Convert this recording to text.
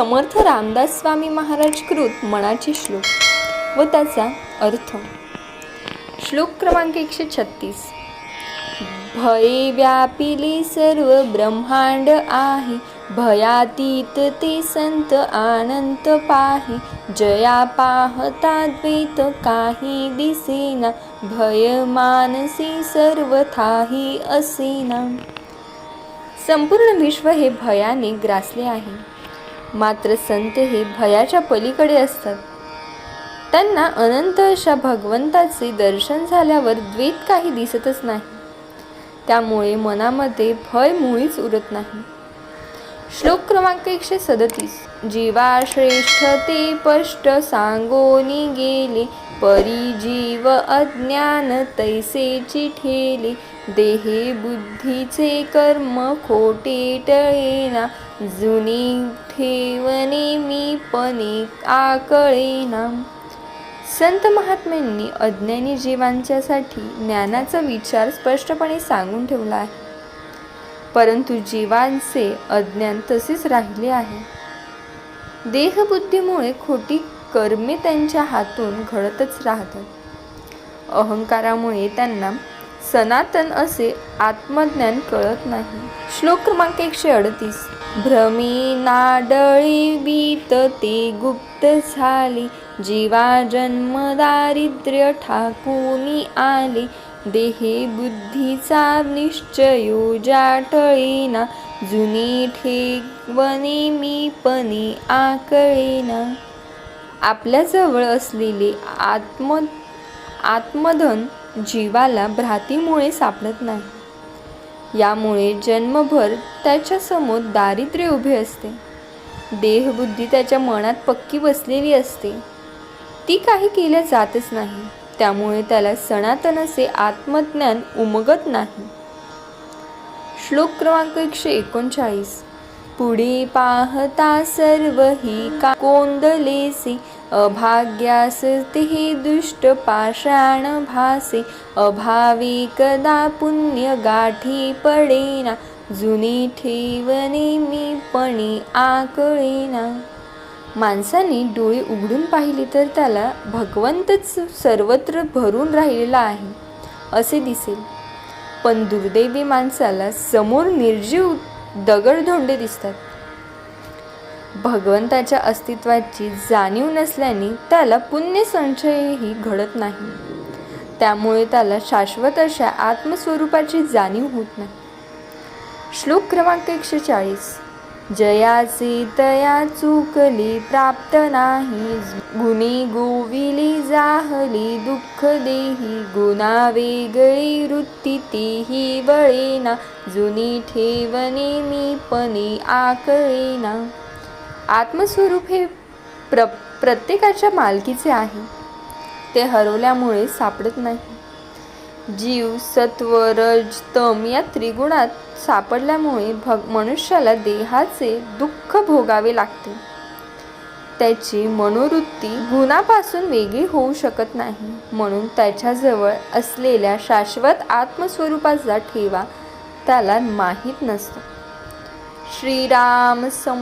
समर्थ रामदास स्वामी महाराज कृत मनाचे श्लोक व त्याचा अर्थ. श्लोक क्रमांक एकशे छत्तीस. भये व्यापिले सर्व ब्रह्मांड आहे भयातीत ते संत आनंत पाहे जया पाहता द्वैत काही दिसेना भय मानसी सर्वथाही असेना. संपूर्ण विश्व हे भयाने ग्रासले आहे. मात्र संत हे भयाच्या पलीकडे असतात. त्यांना अनंत अशा भगवंताचे दर्शन झाल्यावर द्वेत काही दिसतच नाही. त्यामुळे मनामध्ये भय मुळीच उरत नाही. श्लोक क्रमांक एकशे सदतीस. जीवा श्रेष्ठ ते पष्ट सांगोनी गेले. परी जीव अज्ञान तैसेची ठेले देहे बुद्धीचे कर्म खोटे टळेना जुनी ठेवणे मी पणे आकळेना. संत महात्म्यांनी अज्ञानी जीवांच्यासाठी ज्ञानाचा विचार स्पष्टपणे सांगून ठेवला आहे. परंतु जीवांचे अज्ञान तसेच राहिले आहे. देहबुद्धीमुळे खोटी कर्मे त्यांच्या हातून घडतच राहतात. अहंकारामुळे त्यांना सनातन असे आत्मज्ञान कळत नाही. श्लोक क्रमांक एकशे अडतीस. भ्रमी नाडळी बीत ते गुप्त झाली. जीवा जन्म दारिद्र्य ठाकूनी आले. देहे बुद्धीचा निश्चयो जाटळेना जुनी ठेवणे मी पणे आकळेना. आपल्याजवळ असलेले आत्म आत्मधन जीवाला भ्रातीमुळे सापडत नाही. यामुळे जन्मभर त्याच्यासमोर दारिद्र्य उभे असते. देहबुद्धी त्याच्या मनात पक्की बसलेली असते. ती काही केल्या जातच नाही. त्यामुळे त्याला सनातन असे आत्मज्ञान उमगत नाही. श्लोक क्रमांक एकशे एकोणचाळीस. पुढे पाहता सर्व ही का कोंदलेसे अभाग्यास ते दुष्ट पाषाण भासे अभावी कदा पुण्य गाठी पडेना जुनी ठेवणे मी पणे आकळेना. माणसाने डोळे उघडून पाहिले तर त्याला भगवंतच सर्वत्र भरून राहिलेला आहे असे दिसेल. पण दुर्दैवी माणसाला समोर निर्जीव दगडधोंडे दिसतात. भगवंताच्या अस्तित्वाची जाणीव नसल्याने त्याला पुण्य संशयही घडत नाही. त्यामुळे त्याला शाश्वत अशा आत्मस्वरूपाची जाणीव होत नाही. श्लोक क्रमांक एकशे चाळीस. जयाची तया चुकली प्राप्त नाही. गुणी गोविली जाहली दुःख देही. गुणा वेगळी वृत्ती तीही वळेना. जुनी ठेवणे मी पणे आकळेना. आत्मस्वरूप हे प्र प्रत्येकाच्या मालकीचे आहे. ते हरवल्यामुळे सापडत नाही. जीव सत्व रज तम या त्रिगुणात सापडल्यामुळे भग मनुष्याला देहाचे दुःख भोगावे लागते. त्याची मनोवृत्ती गुणापासून वेगळी होऊ शकत नाही. म्हणून त्याच्याजवळ असलेल्या शाश्वत आत्मस्वरूपाचा ठेवा त्याला माहीत नसतो. श्रीराम सम